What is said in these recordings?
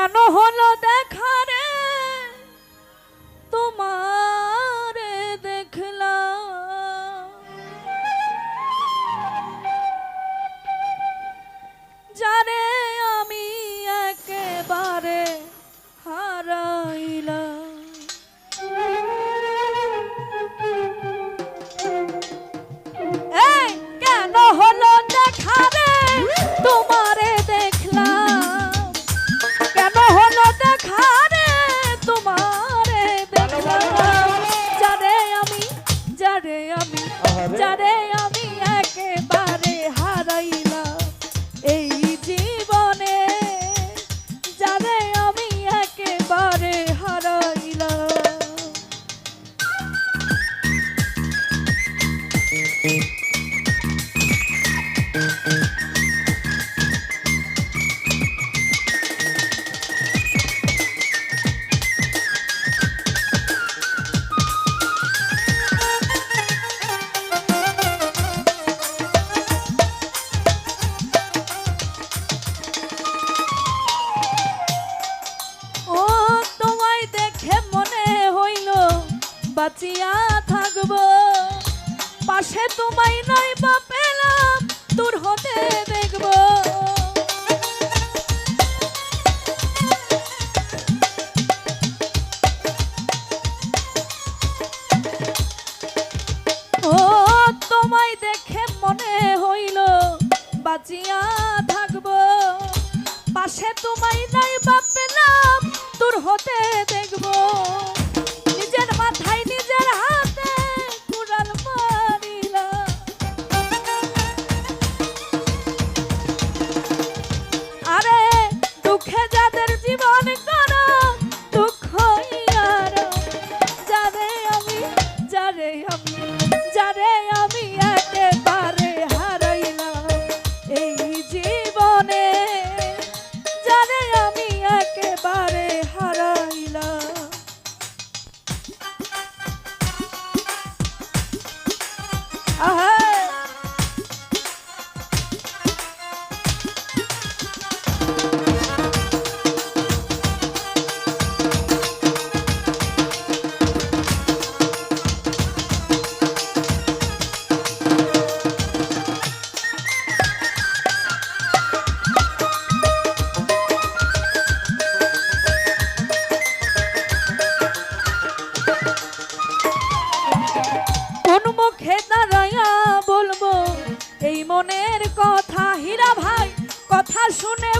কেন হলো দেখা রে? তোমার দেখলাম। যারে আমি একেবারে বাঁচিয়া থাকব। পাশে তোমায় নাই বা পেলাম, দূর হতে দেখব। ও, তোমায় দেখে মনে হইল, বাঁচিয়া থাকব। পাশে তোমায় নাই বা পেলাম, দূর হতে দেখব। যারে আমি শুনে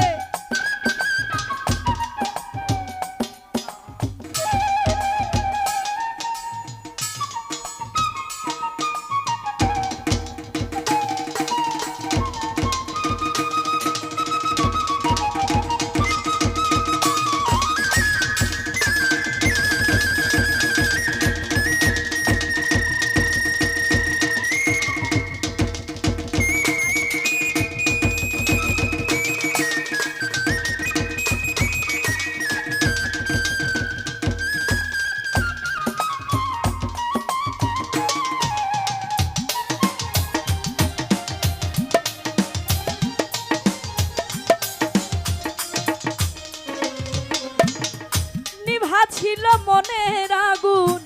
ছিল মনের আগুন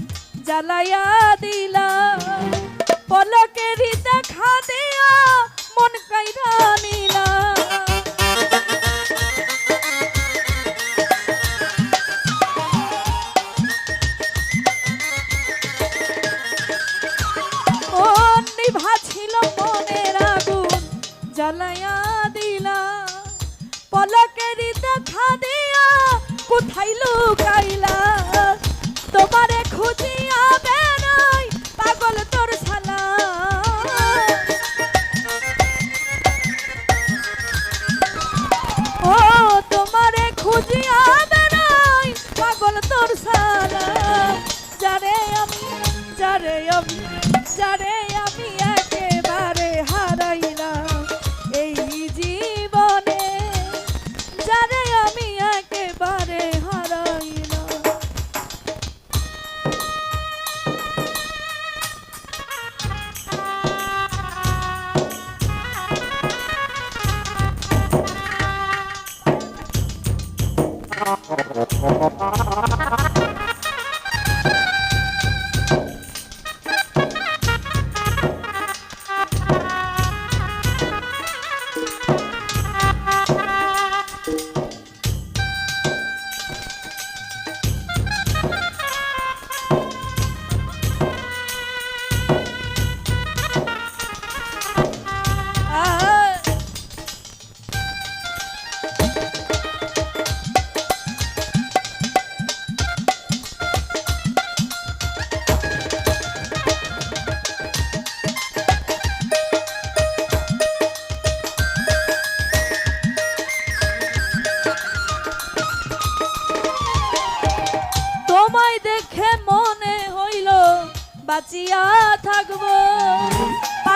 জ্বালাইয়া দিলা। পলকেরই দেখা দিয়া মন কাইরা নিলা। লুকাইলা। তোমারে খুঁজিয়া বেড়াই পাগল তোর সালা ও, তোমারে খুঁজিয়া বেড়াই পাগল তোর সালা যারে আমি যারে আমি, যারে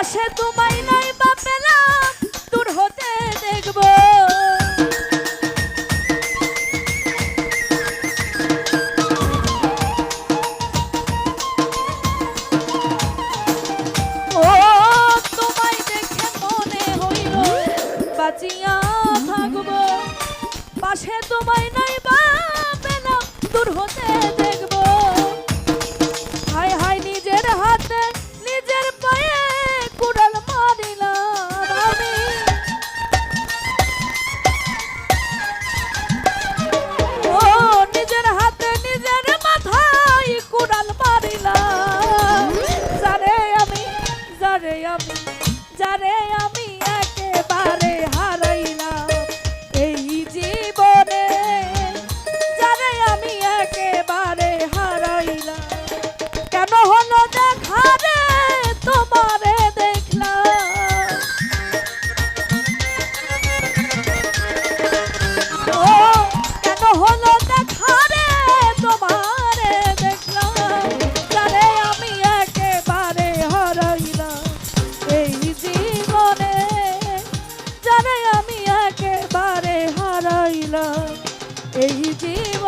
পাশে তোমায় না এই যে